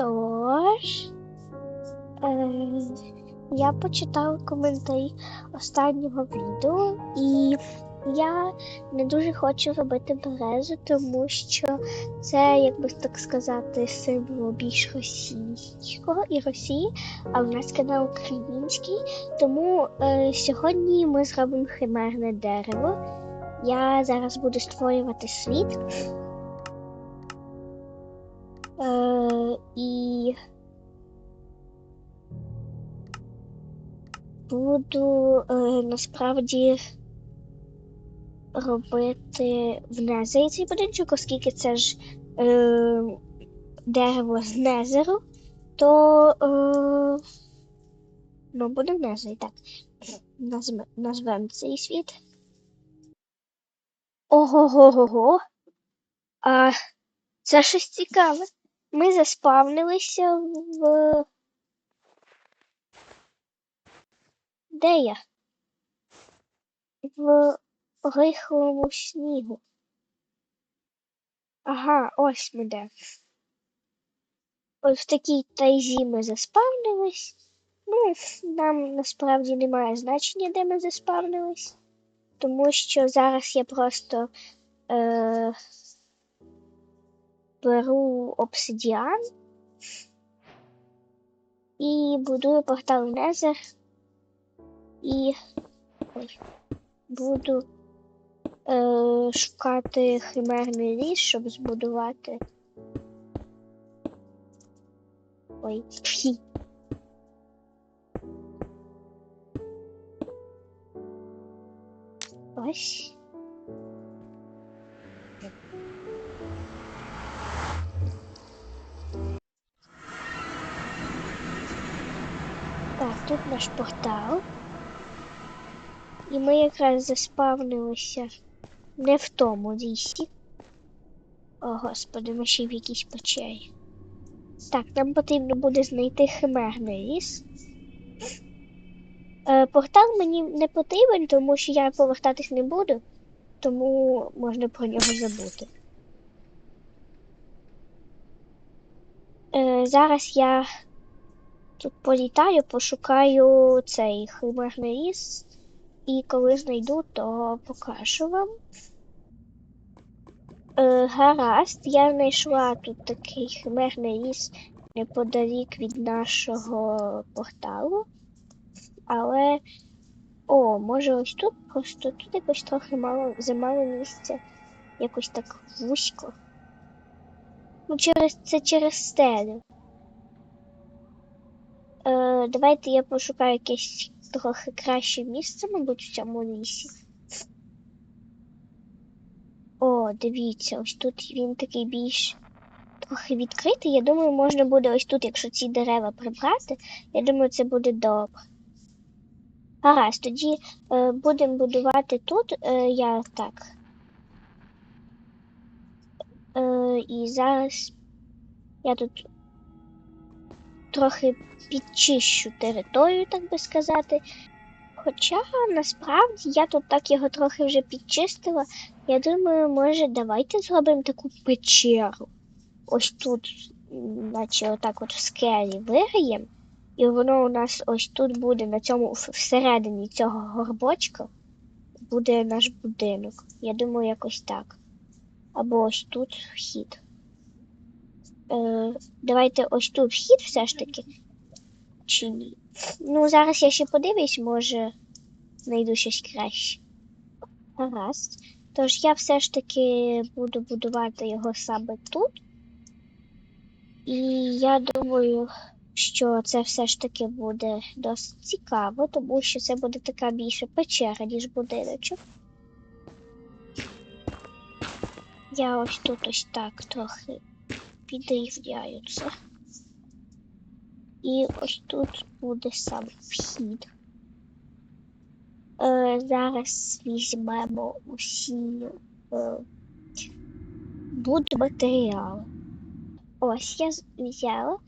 Тож. Е, я почитала коментарі останнього відео, і я не дуже хочу робити березу, тому що це, як би так сказати, символ більш російського і Росії, а в нас канал український. Тому е, сьогодні ми зробимо химерне дерево. Я зараз буду створювати світ. І буду е, насправді робити в незері цей будиночок, оскільки це ж е, дерево з незеру, то е, ну, буде в незері, так. Назвемо цей світ. Ого-го-го-го. А це щось цікаве. Ми заспавнилися в. Де я? В рихлому снігу. Ага, ось ми де. Ось в такій тайзі ми заспавнились. Ну, нам насправді немає значення, де ми заспавнились, тому що зараз я просто е, беру обсидіан і будую портал Незер і ой, буду е, шукати химерний ліс, щоб збудувати. Ой, фі. Ось. Так, тут наш портал. І ми якраз заспавнилися не в тому лісі. О, господи, ми ще в якійсь печері. Так, нам потрібно буде знайти химерний ліс. Е, портал мені не потрібен, тому що я повертатись не буду, тому можна про нього забути. Е, зараз я тут політаю, пошукаю цей химерний ліс. І коли знайду, то покажу вам. Е, гаразд, я знайшла тут такий химерний ліс неподалік від нашого порталу. Але. О, може ось тут просто тут якось трохи мало замало місця. Якось так вузько. Ну, через це через стелю. Е, Давайте я пошукаю якесь трохи краще місце, мабуть, в цьому лісі. О, дивіться, ось тут він такий більш трохи відкритий. Я думаю, можна буде ось тут, якщо ці дерева прибрати, я думаю, це буде добре. Гаразд, тоді е, будемо будувати тут. Е, я так. Е, І зараз я тут трохи підчищу територію, так би сказати. Хоча насправді я тут так його трохи вже підчистила. Я думаю, може, давайте зробимо таку печеру. Ось тут, наче отак от в скелі вириємо, і воно у нас ось тут буде на цьому всередині цього горбочка буде наш будинок. Я думаю, якось так. Або ось тут вхід. Е, Давайте ось тут вхід все ж таки. Чи ні? Ну, зараз я ще подивлюсь, може знайду щось краще. Гаразд. Тож я все ж таки буду будувати його саме тут. І я думаю, що це все ж таки буде досить цікаво, тому що це буде така більше печера, ніж будиночок. Я ось тут ось так трохи підрівняю. І ось тут буде сам вхід. Е, Зараз візьмемо усі е, будматеріали. Ось я взяла.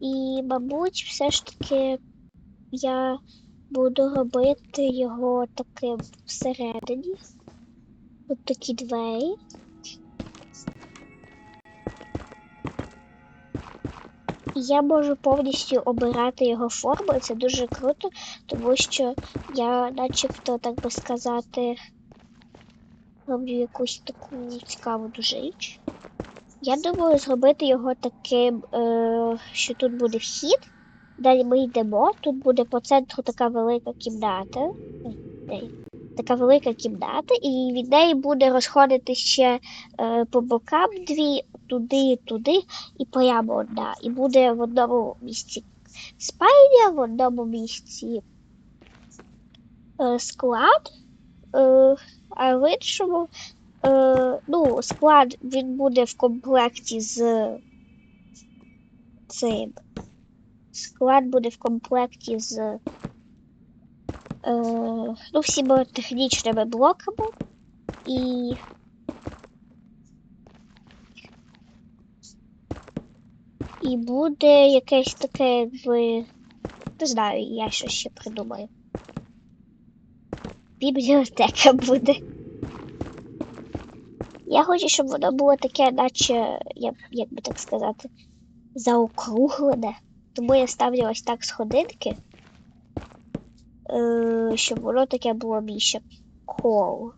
І, мабуть, все ж таки я буду робити його таким всередині. Тут такі двері. Я можу повністю обирати його форму, і це дуже круто, тому що я начебто, так би сказати, роблю якусь таку цікаву дуже річ. Я думаю зробити його таким, е, що тут буде вхід, далі ми йдемо, тут буде по центру така велика кімната. Така велика кімната, і від неї буде розходити ще е, по бокам дві, туди, туди, і прямо одна. І буде в одному місці спальня, в одному місці е, склад, е, а в іншому е, ну, склад він буде в комплекті з цим. Склад буде в комплекті з е, ну, всіма технічними блоками і. І буде якесь таке, якби. Не знаю, я щось ще придумаю. Бібліотека буде. Я хочу, щоб воно було таке, наче, як, би так сказати, заокруглене. Тому я ставлю ось так сходинки, е, щоб воно таке було більше коло.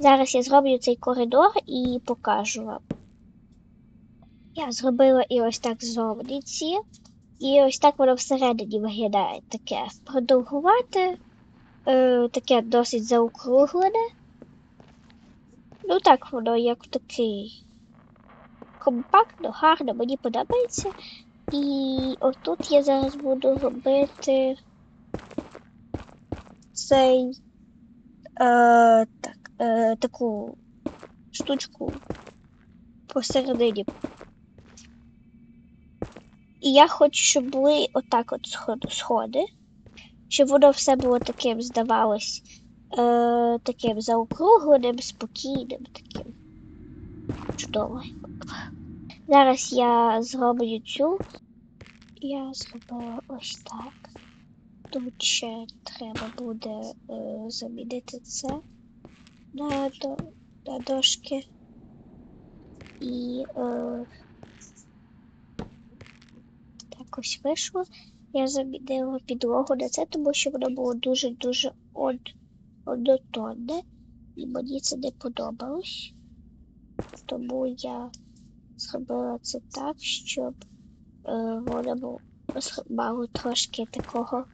Зараз я зроблю цей коридор і покажу вам. Я зробила і ось так зовні ці, і ось так воно всередині виглядає таке продовгувате, е, таке досить заокруглене. Ну так воно як такий компактно, гарно, мені подобається. І отут я зараз буду робити цей е, так, е, таку штучку посередині. І я хочу, щоб були отак от сходи, щоб воно все було таким, здавалось, е, таким заокругленим, спокійним, таким чудовим. Зараз я зроблю цю. Я зробила ось так. Тут ще треба буде е, замінити це на, до, на дошки. І е, так ось вийшло. Я замінила підлогу на це, тому що воно було дуже-дуже од, однотонне. І мені це не подобалось. Тому я зробила це так, щоб е, воно мало трошки такого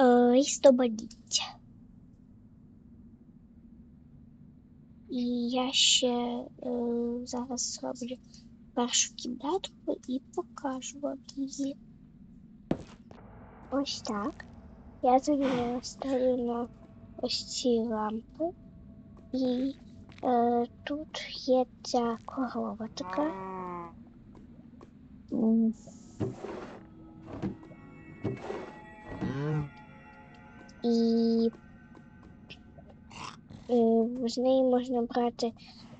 е, різноманіття. І я ще е, зараз зроблю першу кімнатку і покажу вам її. Ось так. Я замінила ставлю на ось ці лампи. І е, тут є ця корова така. І е, з неї можна брати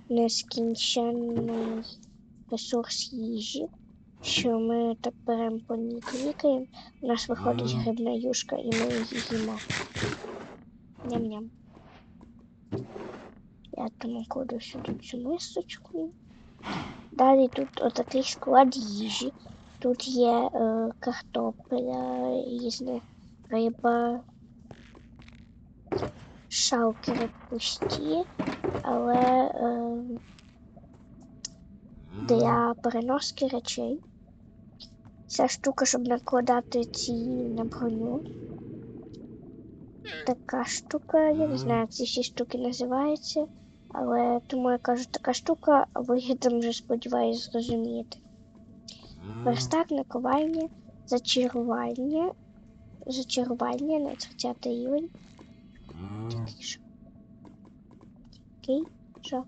нескінченний ресурс їжі, що ми так беремо по ній клікаємо, у нас виходить грибна юшка і ми її їмо. Ням-ням. Я тому кладу сюди цю мисочку. Далі тут отакий склад їжі. Тут є е, картопля, різна риба, шалкери пусті, але е, для переноски речей. Ця штука, щоб накладати ці на броню. Така штука, я не знаю, як ці всі штуки називаються, але тому я кажу така штука, а ви там вже сподіваюся зрозумієте. Верстак наковальня, зачарування, зачарування на 30 рівень. Що? Що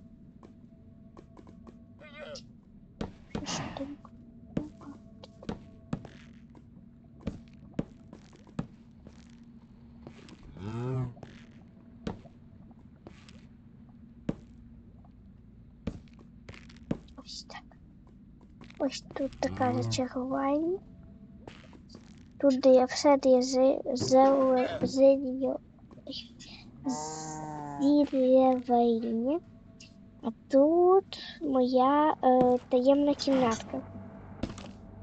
Ось тут така зачарування. Тут де все, де зеле- А тут моя е, таємна кімнатка.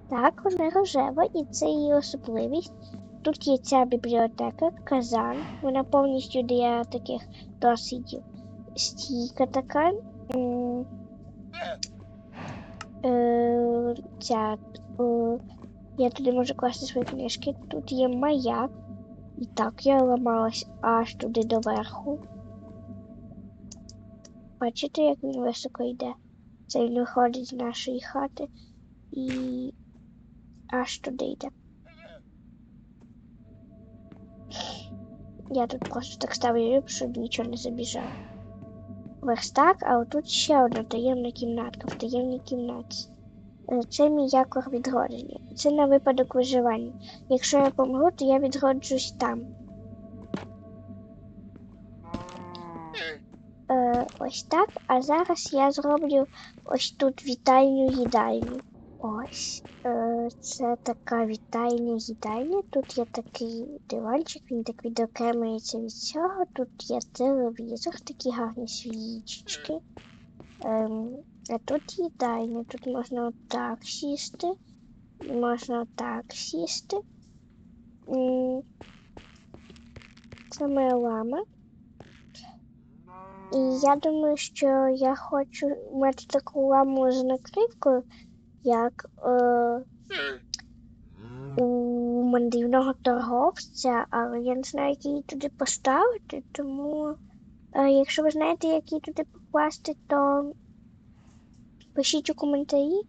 Так, вона рожева, і це її особливість. Тут є ця бібліотека, казан. Вона повністю для таких дослідів. Стійка така. Е, ця, е, я туди можу класти свої книжки. Тут є маяк. І так я ламалась аж туди доверху. Бачите, як він високо йде? Це він виходить з нашої хати і аж туди йде. Я тут просто так ставлю, щоб нічого не забіжав. Верстак, а отут ще одна таємна кімнатка в таємній кімнаті. Е, Це мій якор відродження. Це на випадок виживання. Якщо я помру, то я відроджусь там. Е, ось так. А зараз я зроблю ось тут вітальню їдальню. Ось. Е, це така вітальня їдальня. Тут є такий диванчик, він так відокремується від цього. Тут є телевізор, такі гарні свічечки. Ем, а тут їдальня. Тут можна отак сісти. Можна отак сісти. Це моя лама. І я думаю, що я хочу мати таку ламу з накривкою, як е, у мандрівного торговця, але я не знаю, як її туди поставити, тому е, якщо ви знаєте, як її туди покласти, то пишіть у коментарі.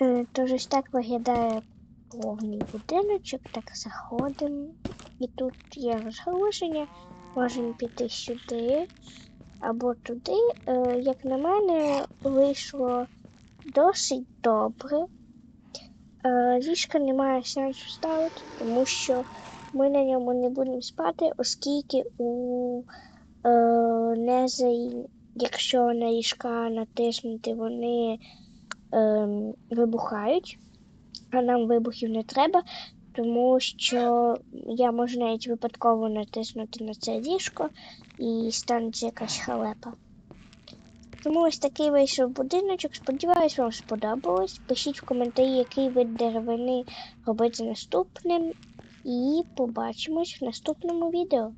Е, Тож ось так виглядає повний будиночок, так заходимо. І тут є розгалуження. Можемо піти сюди або туди. Е, як на мене, вийшло досить добре. Е, ліжка немає сенсу ставити, тому що ми на ньому не будемо спати, оскільки у е, якщо на ліжка натиснути, вони ем, вибухають, а нам вибухів не треба, тому що я можу навіть випадково натиснути на це ліжко і станеться якась халепа. Тому ось такий вийшов будиночок. Сподіваюсь, вам сподобалось. Пишіть в коментарі, який вид деревини робити наступним. І побачимось в наступному відео.